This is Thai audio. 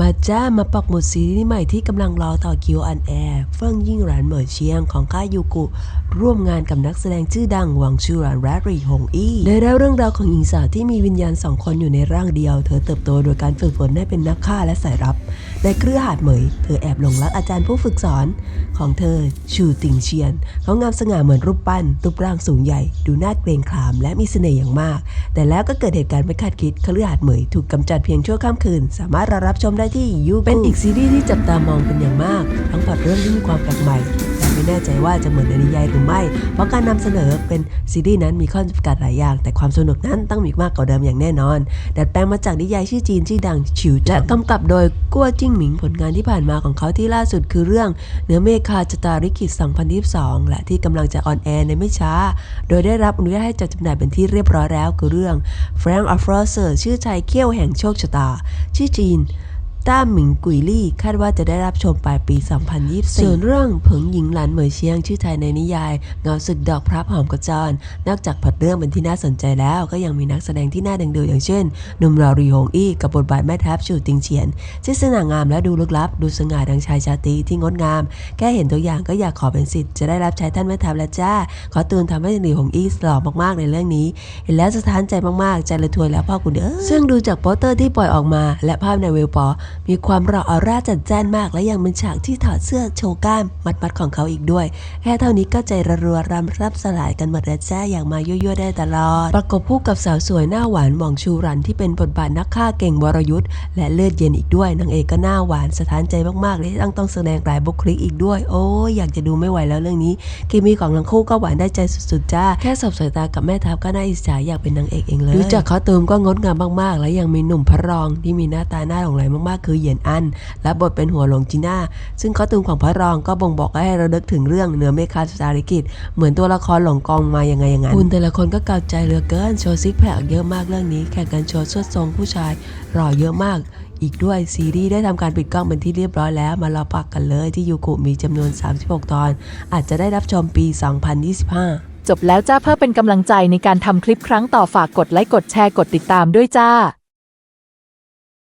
มาจ้ามาปักหมุดซีรีส์ใหม่ที่กำลังรอต่อคิวอันแอร์เฟิ่งยิ่งหลานเหมอเชียงของค่ายยูกุ ร่วมงานกับนักแสดงชื่อดังหวังชูหลานและรีหงอี้ได้เล่าเรื่องราวของหญิงสาวที่มีวิญญาณสองคนอยู่ในร่างเดียว เธอเติบโตโดยการฝึกฝนให้เป็นนักฆ่าและสายลับในเครือหาดเหมย เธอแอบหลงรักอาจารย์ผู้ฝึกสอน ของเธอชูติงเชียน เขางามสง่าเหมือนรูปปั้นรูปร่างสูงใหญ่ ดูน่าเกรงขามและมีเสน่ห์อย่างมาก แต่แล้วก็เกิดเหตุการณ์ไม่คาดคิดเคฤหาสน์เหมยถูกกำจัดเพียงชั่วข้ามคืน สามารถรับชมได้ที่ยูเป็นอีกซีรีส์ที่จับตามองเป็นอย่างมาก ทั้งพล็อตเรื่องที่มีความแปลกใหม่แต่ไม่แน่ใจว่าจะเหมือนในนิยายหรือไม่ เพราะการนำเสนอเป็นซีรีส์นั้นมีข้อจำกัดหลายอย่าง แต่ความสนุกนั้นต้องมีมากกว่าเดิมอย่างแน่นอน ดัดแปลงมาจากนิยายชื่อจีนชื่อดังฉิวและกำกับโดยกัวจิ้งหมิงผลงานที่ผ่านมาของเขาที่ล่าสุดคือเรื่องเนื้อเมฆคาจตาริกิจ2022 และที่กำลังจะออนแอร์ในไม่ช้า โดยได้รับอนุญาตให้จัดจำหน่ายเป็นที่เรียบร้อยแล้วคือเรื่อง Frank of r o s e r ชื่อไทยเขี้ยวแห่งโชคชะตา ชื่อจีน ต้าหมิงกุยลี่ คาดว่าจะได้รับชมปลายปี 2024 ส่วนเรื่องผงหญิงหลานเหมยเชียงชื่อไทยในนิยาย เงาศึกดอกพระหอมกระจร นอกจากพล็อตเรื่องเป็นที่น่าสนใจแล้ว ก็ยังมีนักแสดงที่น่าดึงดูดอย่างเช่นหนุ่มรอรีฮงอี้กับบทบาทแม่ทัพชูติงเฉียนที่สง่างามและดูลึกลับ ดูสง่าดังชายชาตรีที่งดงาม แค่เห็นตัวอย่างก็อยากขอเป็นสิทธิ์จะได้รับใช้ท่านแม่ทัพแล้วจ้า ขอตูนทำให้หลีฮงอี้หล่อมากๆในเรื่องนี้ เห็นแล้วสะท้านใจมากๆใจละทวยแล้วพ่อคุณเด้อซึ่งดูจากโปสเตอร์ที่ปล่อยออกมา และภาพในเวลปอมีความรอออร่าจัดจ้านมาก และยังเป็นฉากที่ถอดเสื้อโชว์กล้ามมัดๆของเขาอีกด้วย แค่เท่านี้ก็ใจระรัวรำรับสลายกันหมดแล้วจ้าอย่างมายั่วๆได้ตลอด ประกบคู่กับสาวสวยหน้าหวานหม่องชูรันที่เป็นบทบาทนักฆ่าเก่งวรยุทธ์และเลือดเย็นอีกด้วยนางเอกก็หน้าหวานสถานใจมากๆและต้องต้องแสดงหลายบุคลิกอีกด้วย โอ้ยอยากจะดูไม่ไหวแล้วเรื่องนี้เคมีของทั้งคู่ก็หวานได้ใจสุดๆจ้าแค่สบสายตากับแม่ทัพก็น่าอิจฉาอยากเป็นนางเอกเองเลยดูจากคอสตูมก็งดงามมากๆ และยังมีหนุ่มพระรองที่มีหน้าตาหน้าหลงไหลมากๆคือเหยียนอันและบทเป็นหัวหลงจีน่า ซึ่งคอสตูมของพระรองก็บ่งบอกให้เราดึกถึงเรื่องเหนือเมฆาสตาริกิจ เหมือนตัวละครหลงกองมายังไงอย่างนั้นคุณแต่ละคนก็เก่าใจเหลือเกินโชว์ซิกแพคเยอะมากเรื่องนี้ แข่งกันโชว์สวดทรงผู้ชายหล่อเยอะมากอีกด้วยซีรีส์ได้ทำการปิดกล้องเป็นที่เรียบร้อยแล้ว มารอปักกันเลยที่ยูกุมีจำนวน 36 ตอน อาจจะได้รับชมปี 2025 จบแล้วจ้าเพื่อเป็นกำลังใจในการทำคลิปครั้งต่อฝากกดไลค์กดแชร์กดติดตามด้วยจ้า